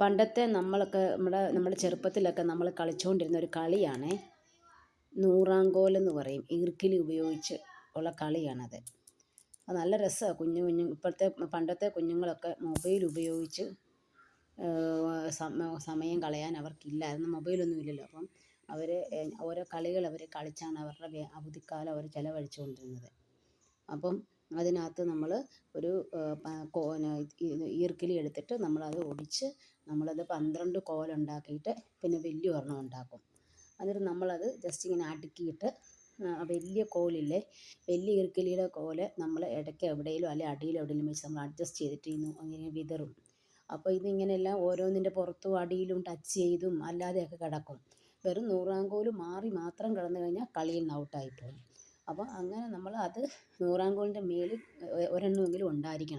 പണ്ടത്തെ നമ്മളൊക്കെ നമ്മുടെ നമ്മുടെ ചെറുപ്പത്തിലൊക്കെ നമ്മൾ കളിച്ചുകൊണ്ടിരുന്ന ഒരു കളിയാണ്. നൂറാങ്കോലെന്ന് പറയും. ഈർക്കിലി ഉപയോഗിച്ച് ഉള്ള കളിയാണത്. അത് നല്ല രസമാണ് കുഞ്ഞു കുഞ്ഞു ഇപ്പോഴത്തെ പണ്ടത്തെ കുഞ്ഞുങ്ങളൊക്കെ മൊബൈൽ ഉപയോഗിച്ച് സമയം കളയാൻ അവർക്കില്ല അന്ന് മൊബൈലൊന്നും ഇല്ലല്ലോ. അപ്പം അവർ ഓരോ കളികൾ അവർ കളിച്ചാണ് അവരുടെ അവധിക്കാലം അവർ ചിലവഴിച്ചുകൊണ്ടിരുന്നത് അപ്പം അതിനകത്ത് നമ്മൾ ഒരു ഈർക്കിലി എടുത്തിട്ട് നമ്മളത് ഒടിച്ച് നമ്മളത് പന്ത്രണ്ട് കോലുണ്ടാക്കിയിട്ട് പിന്നെ വലിയ ഒരെണ്ണം ഉണ്ടാക്കും. എന്നിട്ട് നമ്മളത് ജസ്റ്റ് ഇങ്ങനെ അടുക്കിയിട്ട് വലിയ കോലില്ലേ വലിയ ഈർക്കിലിയുടെ കോൽ നമ്മൾ ഇടയ്ക്ക് എവിടെയെങ്കിലും അല്ലെങ്കിൽ അടിയിൽ എവിടെയെങ്കിലും വെച്ച് നമ്മൾ അഡ്ജസ്റ്റ് ചെയ്തിട്ട് ഇങ്ങനെ വിതറും. അപ്പോൾ ഇതിങ്ങനെയെല്ലാം ഓരോന്നിന്റെ പുറത്തും അടിയിലും ടച്ച് ചെയ്തും അല്ലാതെയൊക്കെ കിടക്കും. വെറും നൂറാം കോൽ മാറി മാത്രം കിടന്നു കഴിഞ്ഞാൽ കളിയിൽ നിന്ന് ഔട്ടായി പോകും അപ്പോൾ അങ്ങനെ നമ്മൾ അത് നൂറാങ്കോലിന്റെ മേളിൽ ഒരെണ്ണമെങ്കിലും ഉണ്ടായിരിക്കണം.